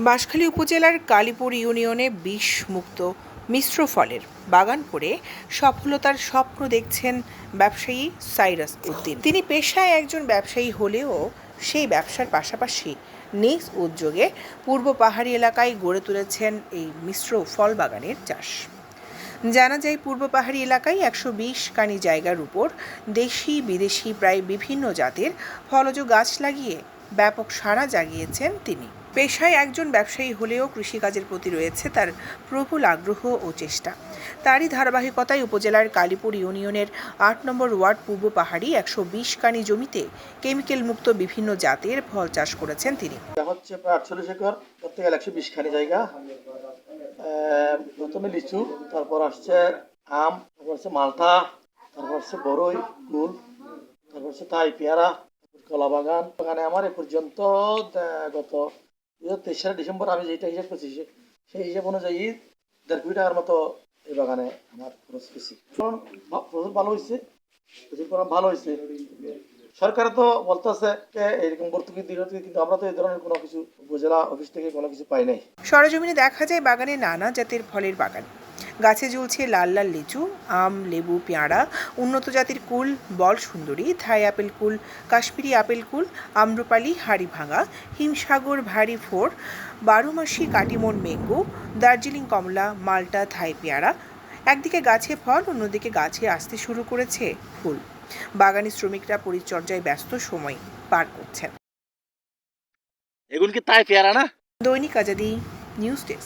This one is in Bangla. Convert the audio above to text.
বাঁশখালী উপজেলার কালীপুর ইউনিয়নে বিষ মুক্ত মিশ্র ফলের বাগান করে সফলতার স্বপ্ন দেখছেন ব্যবসায়ী সাইরাস উদ্দিন। তিনি পেশায় একজন ব্যবসায়ী হলেও সেই ব্যবসার পাশাপাশি নিজ উদ্যোগে পূর্ব পাহাড়ি এলাকায় গড়ে তুলেছেন এই মিশ্র ফল বাগানের চাষ। জানা যায়, পূর্ব পাহাড়ি এলাকায় একশো বিশ কানি জায়গার উপর দেশি, বিদেশি, প্রায় বিভিন্ন জাতের ফলজ গাছ লাগিয়ে ব্যাপক সাড়া জাগিয়েছেন তিনি। পেশায় একজন ব্যবসায়ী হলেও কৃষিকাজের প্রতি রয়েছে তার প্রবল আগ্রহ ও চেষ্টা। তারই ধারাবাহিকতায় উপজেলার কালীপুর ইউনিয়নের আট নম্বর ওয়ার্ড পূর্ব পাহাড়ি একশো বিশ কানি জমিতে কেমিক্যাল মুক্ত বিভিন্ন জাতের ফল চাষ করেছেন তিনি। হচ্ছে প্রায় আটচল্লিশ একর গেলে একশো বিশ জায়গা। প্রথমে লিচু, তারপর আসছে আম, তারপর হচ্ছে মালটা, তারপর হচ্ছে বড়ই কুল তারপর হচ্ছে তাই পেয়ারা, কলা বাগান। বাগানে আমার এ পর্যন্ত গত দু হাজার তেইশ ডিসেম্বর আমি যেটা হিসাব করছি সেই হিসাব অনুযায়ী দেড় কোটি টাকার মতো এই বাগানে আমার খরচ ফসল ভালো হয়েছে, প্রচুর ভালো হয়েছে। সরকার তো বলতেছে এরকম ভর্তুকি দিল কিন্তু আমরা তো এই ধরনের কোনো কিছু উপজেলা অফিস থেকে কোনো কিছু পাই নাই। সরজমিনে দেখা যায় বাগানে নানা জাতের ফলের বাগান। গাছে ঝুলছে লাল লাল লিচু, আম, লেবু, পেয়ারা, উন্নত জাতের কুল, বল সুন্দরী, থাই আপেল কুল, কাশ্মীরি আপেল কুল, আম্রপালি, হাড়ি ভাঙা, হিমসাগর ভারী ফোর বারোমাসি কাটিমন ম্যাঙ্গো, দার্জিলিং কমলা, মাল্টা, থাই পেয়ারা একদিকে গাছে ফল অন্যদিকে গাছে আসতে শুরু করেছে ফুল। বাগানি শ্রমিকরা পরিচর্যায় ব্যস্ত সময় পার করছেন। এগুলো কি তাই পেয়ারা না? দৈনিক আজাদি নিউজ ডেস্ক।